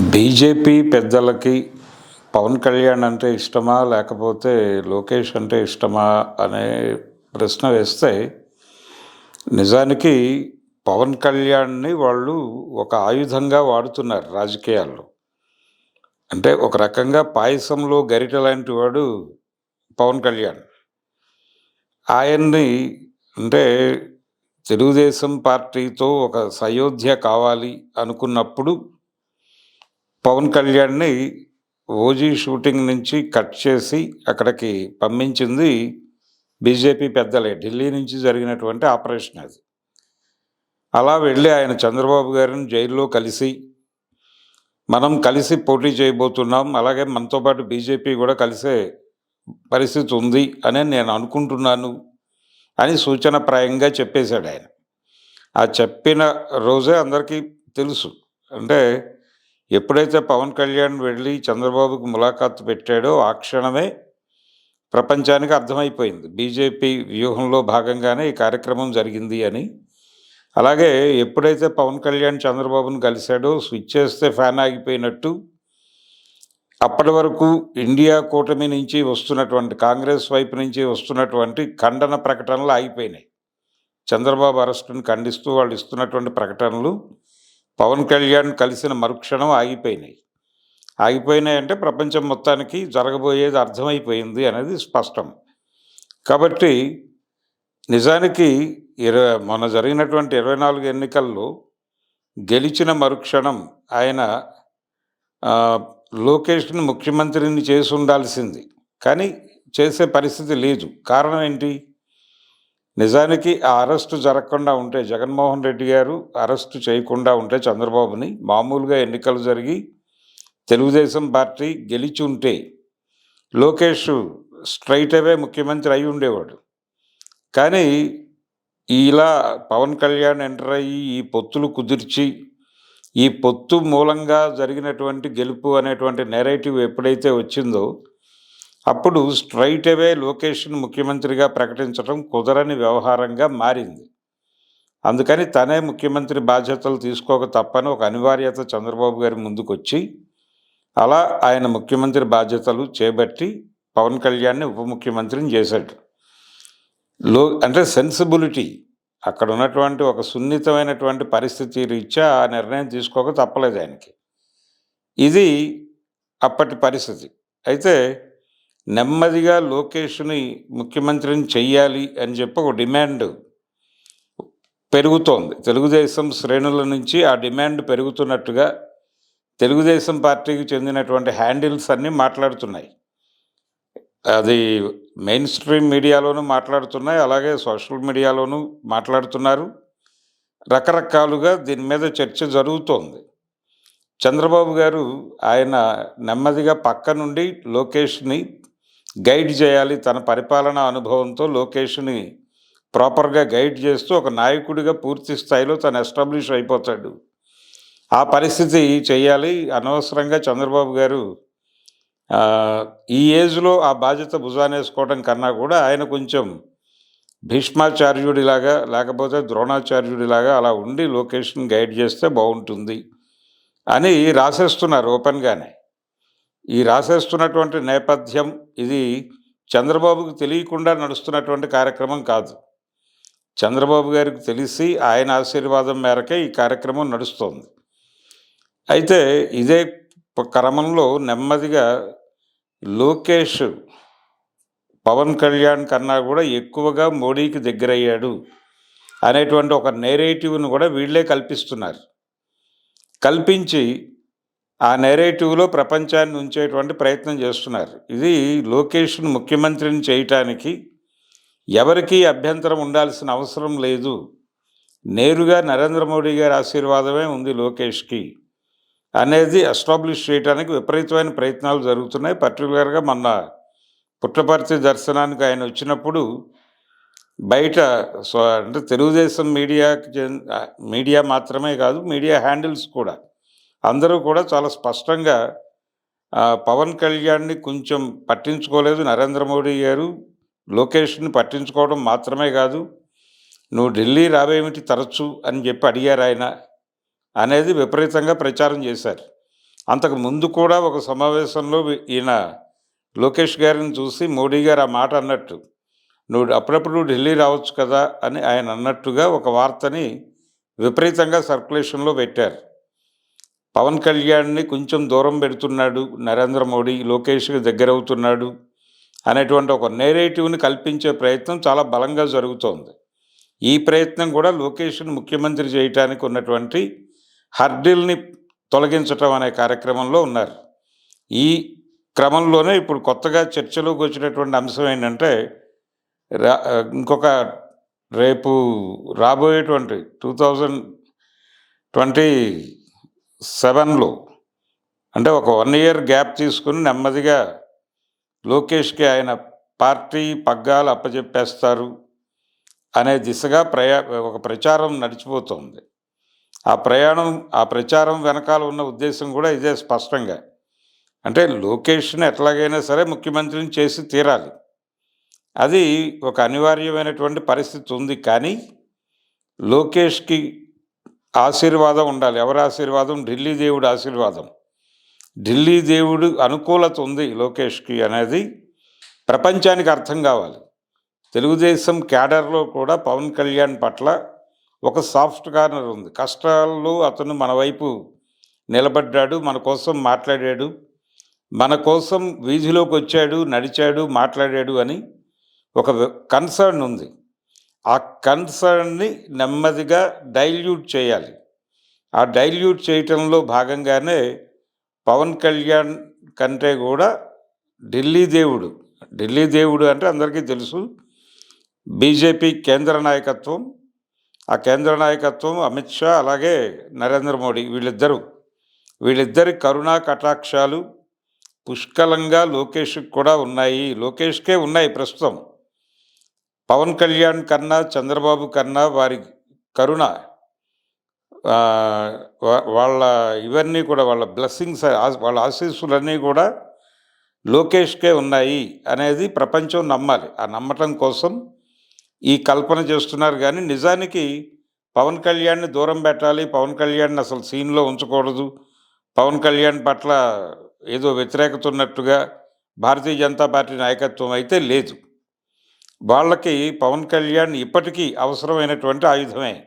BJP పెద్దలకి పవన్ కళ్యాణ్ అంటే ఇష్టమా లేకపోతే లోకేష్ అంటే ఇష్టమా అనే ప్రశ్న వేస్తే నిజానికి పవన్ కళ్యాణ్ని వాళ్ళు ఒక ఆయుధంగా వాడుతున్నారు రాజకీయాల్లో. అంటే ఒక రకంగా పాయసంలో గరిట లాంటి వాడు పవన్ కళ్యాణ్. ఆయన్ని అంటే తెలుగుదేశం పార్టీతో ఒక సయోధ్య కావాలి అనుకున్నప్పుడు పవన్ కళ్యాణ్ని ఓజీ షూటింగ్ నుంచి కట్ చేసి అక్కడికి పంపించింది బీజేపీ పెద్దలే. ఢిల్లీ నుంచి జరిగినటువంటి ఆపరేషన్ అది. అలా వెళ్ళి ఆయన చంద్రబాబు గారిని జైల్లో కలిసి మనం కలిసి పోటీ చేయబోతున్నాం అలాగే మనతో పాటు బీజేపీ కూడా కలిసే పరిస్థితి ఉంది అని నేను అనుకుంటున్నాను అని సూచనప్రాయంగా చెప్పేశాడు ఆయన. ఆ చెప్పిన రోజే అందరికీ తెలుసు. అంటే ఎప్పుడైతే పవన్ కళ్యాణ్ వెళ్ళి చంద్రబాబుకు ములాఖాతు పెట్టాడో ఆ క్షణమే ప్రపంచానికి అర్థమైపోయింది. బీజేపీ వ్యూహంలో భాగంగానే ఈ కార్యక్రమం జరిగింది అని. అలాగే ఎప్పుడైతే పవన్ కళ్యాణ్ చంద్రబాబును కలిశాడో స్విచ్ చేస్తే ఫ్యాన్ ఆగిపోయినట్టు అప్పటి వరకు ఇండియా కూటమి నుంచి వస్తున్నటువంటి కాంగ్రెస్ వైపు నుంచి వస్తున్నటువంటి ఖండన ప్రకటనలు ఆగిపోయినాయి. చంద్రబాబు అరెస్టును ఖండిస్తూ వాళ్ళు ఇస్తున్నటువంటి ప్రకటనలు పవన్ కళ్యాణ్ కలిసిన మరుక్షణం ఆగిపోయినాయి. ఆగిపోయినాయి అంటే ప్రపంచం మొత్తానికి జరగబోయేది అర్థమైపోయింది అనేది స్పష్టం. కాబట్టి నిజానికి ఇరవై మొన్న జరిగినటువంటి ఇరవై నాలుగు ఎన్నికల్లో గెలిచిన మరుక్షణం ఆయన లోకేష్ని ముఖ్యమంత్రిని చేసి ఉండాల్సింది. కానీ చేసే పరిస్థితి లేదు. కారణం ఏంటి? నిజానికి ఆ అరెస్టు జరగకుండా ఉంటే జగన్మోహన్ రెడ్డి గారు అరెస్టు చేయకుండా ఉంటే చంద్రబాబుని మామూలుగా ఎన్నికలు జరిగి తెలుగుదేశం పార్టీ గెలిచి ఉంటే లోకేష్ స్ట్రైట్ అవే ముఖ్యమంత్రి అయి ఉండేవాడు. కానీ ఇలా పవన్ కళ్యాణ్ ఎంటర్ అయ్యి ఈ పొత్తులు కుదిర్చి ఈ పొత్తు మూలంగా జరిగినటువంటి గెలుపు అనేటువంటి నెరేటివ్ ఎప్పుడైతే వచ్చిందో అప్పుడు స్ట్రైట్ అవే లోకేష్ను ముఖ్యమంత్రిగా ప్రకటించడం కుదరని వ్యవహారంగా మారింది. అందుకని తనే ముఖ్యమంత్రి బాధ్యతలు తీసుకోక తప్పని ఒక అనివార్యత చంద్రబాబు గారి ముందుకొచ్చి అలా ఆయన ముఖ్యమంత్రి బాధ్యతలు చేపట్టి పవన్ కళ్యాణ్ని ఉప ముఖ్యమంత్రిని చేశాడు. లో అంటే సెన్సిబిలిటీ అక్కడ ఉన్నటువంటి ఒక సున్నితమైనటువంటి పరిస్థితి రీత్యా ఆ నిర్ణయం తీసుకోక తప్పలేదు ఆయనకి. ఇది అప్పటి పరిస్థితి. అయితే నెమ్మదిగా లోకేష్ని ముఖ్యమంత్రిని చెయ్యాలి అని చెప్పి ఒక డిమాండ్ పెరుగుతోంది. తెలుగుదేశం శ్రేణుల నుంచి ఆ డిమాండ్ పెరుగుతున్నట్టుగా తెలుగుదేశం పార్టీకి చెందినటువంటి హ్యాండిల్స్ అన్నీ మాట్లాడుతున్నాయి. అది మెయిన్ స్ట్రీమ్ మీడియాలోనూ మాట్లాడుతున్నాయి అలాగే సోషల్ మీడియాలోనూ మాట్లాడుతున్నారు. రకరకాలుగా దీని మీద చర్చ జరుగుతోంది. చంద్రబాబు గారు ఆయన నెమ్మదిగా పక్క నుండి లోకేష్ని గైడ్ చేయాలి. తన పరిపాలనా అనుభవంతో లోకేష్ని ప్రాపర్గా గైడ్ చేస్తూ ఒక నాయకుడిగా పూర్తి స్థాయిలో తను ఎస్టాబ్లిష్ అయిపోతాడు. ఆ పరిస్థితి చేయాలి. అనవసరంగా చంద్రబాబు గారు ఈ ఏజ్లో ఆ బాధ్యత భుజానేసుకోవడం కన్నా కూడా ఆయన కొంచెం భీష్మాచార్యుడిలాగా లేకపోతే ద్రోణాచార్యుడిలాగా అలా ఉండి లొకేషన్ గైడ్ చేస్తే బాగుంటుంది అని రాసేస్తున్నారు ఓపెన్గానే. ఈ రాసేస్తున్నటువంటి నేపథ్యం ఇది చంద్రబాబుకు తెలియకుండా నడుస్తున్నటువంటి కార్యక్రమం కాదు. చంద్రబాబు గారికి తెలిసి ఆయన ఆశీర్వాదం మేరకే ఈ కార్యక్రమం నడుస్తోంది. అయితే ఇదే క్రమంలో నెమ్మదిగా లోకేష్ పవన్ కళ్యాణ్ కన్నా కూడా ఎక్కువగా మోడీకి దగ్గరయ్యాడు అనేటువంటి ఒక నేరేటివ్ను కూడా వీళ్ళే కల్పిస్తున్నారు. కల్పించి ఆ నెరేటివ్లో ప్రపంచాన్ని ఉంచేటువంటి ప్రయత్నం చేస్తున్నారు. ఇది లోకేష్ను ముఖ్యమంత్రిని చేయటానికి ఎవరికీ అభ్యంతరం ఉండాల్సిన అవసరం లేదు. నేరుగా నరేంద్ర మోడీ గారి ఆశీర్వాదమే ఉంది లోకేష్కి అనేది ఎస్టాబ్లిష్ చేయడానికి విపరీతమైన ప్రయత్నాలు జరుగుతున్నాయి. పర్టికులర్గా మొన్న పుట్టపర్తి దర్శనానికి ఆయన వచ్చినప్పుడు బయట సో అంటే తెలుగుదేశం మీడియాకి చెంది మీడియా మాత్రమే కాదు మీడియా హ్యాండిల్స్ కూడా అందరూ కూడా చాలా స్పష్టంగా పవన్ కళ్యాణ్ని కొంచెం పట్టించుకోలేదు. నరేంద్ర మోడీ గారు లోకేష్ని పట్టించుకోవడం మాత్రమే కాదు నువ్వు ఢిల్లీ రావేమిటి తరచు అని చెప్పి అడిగారు ఆయన అనేది విపరీతంగా ప్రచారం చేశారు. అంతకు ముందు కూడా ఒక సమావేశంలో ఈయన లోకేష్ గారిని చూసి మోడీ గారు ఆ మాట అన్నట్టు నువ్వు అప్పుడప్పుడు ఢిల్లీ రావచ్చు కదా అని ఆయన అన్నట్టుగా ఒక వార్తని విపరీతంగా సర్క్యులేషన్లో పెట్టారు. పవన్ కళ్యాణ్ని కొంచెం దూరం పెడుతున్నాడు నరేంద్ర మోడీ లోకేష్కి దగ్గర అవుతున్నాడు అనేటువంటి ఒక నేరేటివ్ని కల్పించే ప్రయత్నం చాలా బలంగా జరుగుతోంది. ఈ ప్రయత్నం కూడా లోకేష్ను ముఖ్యమంత్రి చేయటానికి ఉన్నటువంటి హర్డిల్ని తొలగించటం అనే కార్యక్రమంలో ఉన్నారు. ఈ క్రమంలోనే ఇప్పుడు కొత్తగా చర్చలోకి వచ్చినటువంటి అంశం ఏంటంటే రా ఇంకొక రేపు రాబోయేటువంటి టూ థౌజండ్ ట్వంటీ సెవెన్లో అంటే ఒక వన్ ఇయర్ గ్యాప్ తీసుకుని నెమ్మదిగా లోకేష్కి ఆయన పార్టీ పగ్గాలు అప్పచెప్పేస్తారు అనే దిశగా ప్రయా ఒక ప్రచారం నడిచిపోతుంది. ఆ ప్రయాణం ఆ ప్రచారం వెనకాల ఉన్న ఉద్దేశం కూడా ఇదే స్పష్టంగా. అంటే లోకేష్ని ఎట్లాగైనా సరే ముఖ్యమంత్రిని చేసి తీరాలి. అది ఒక అనివార్యమైనటువంటి పరిస్థితి ఉంది కానీ లోకేష్కి ఆశీర్వాదం ఉండాలి. ఎవరి ఆశీర్వాదం? ఢిల్లీ దేవుడి ఆశీర్వాదం. ఢిల్లీ దేవుడు అనుకూలత ఉంది లోకేష్కి అనేది ప్రపంచానికి అర్థం కావాలి. తెలుగుదేశం క్యాడర్లో కూడా పవన్ కళ్యాణ్ పట్ల ఒక సాఫ్ట్ కార్నర్ ఉంది. కష్టాల్లో అతను మన వైపు నిలబడ్డాడు మన కోసం మాట్లాడాడు మన కోసం వీధిలోకి వచ్చాడు నడిచాడు మాట్లాడాడు అని ఒక కన్సర్న్ ఉంది. ఆ కన్సర్న్ని నెమ్మదిగా డైల్యూట్ చేయాలి. ఆ డైల్యూట్ చేయటంలో భాగంగానే పవన్ కళ్యాణ్ కంటే కూడా ఢిల్లీ దేవుడు ఢిల్లీ దేవుడు అంటే అందరికీ తెలుసు. బీజేపీ కేంద్ర నాయకత్వం ఆ కేంద్ర నాయకత్వం అమిత్ షా అలాగే నరేంద్ర మోడీ వీళ్ళిద్దరూ. వీళ్ళిద్దరి కరుణా కటాక్షాలు పుష్కలంగా లోకేష్కి కూడా ఉన్నాయి. లోకేష్కే ఉన్నాయి ప్రస్తుతం. పవన్ కళ్యాణ్ కన్నా చంద్రబాబు కన్నా వారి కరుణ వాళ్ళ ఇవన్నీ కూడా వాళ్ళ బ్లెస్సింగ్స్ వాళ్ళ ఆశీస్సులన్నీ కూడా లోకేష్కే ఉన్నాయి అనేది ప్రపంచం నమ్మాలి. ఆ నమ్మటం కోసం ఈ కల్పన చేస్తున్నారు. కానీ నిజానికి పవన్ కళ్యాణ్ని దూరం పెట్టాలి. పవన్ కళ్యాణ్ని అసలు సీన్లో ఉంచకూడదు. పవన్ కళ్యాణ్ పట్ల ఏదో వ్యతిరేకత ఉన్నట్టుగా భారతీయ జనతా పార్టీ నాయకత్వం అయితే లేదు. వాళ్ళకి పవన్ కళ్యాణ్ ఇప్పటికీ అవసరమైనటువంటి ఆయుధమే.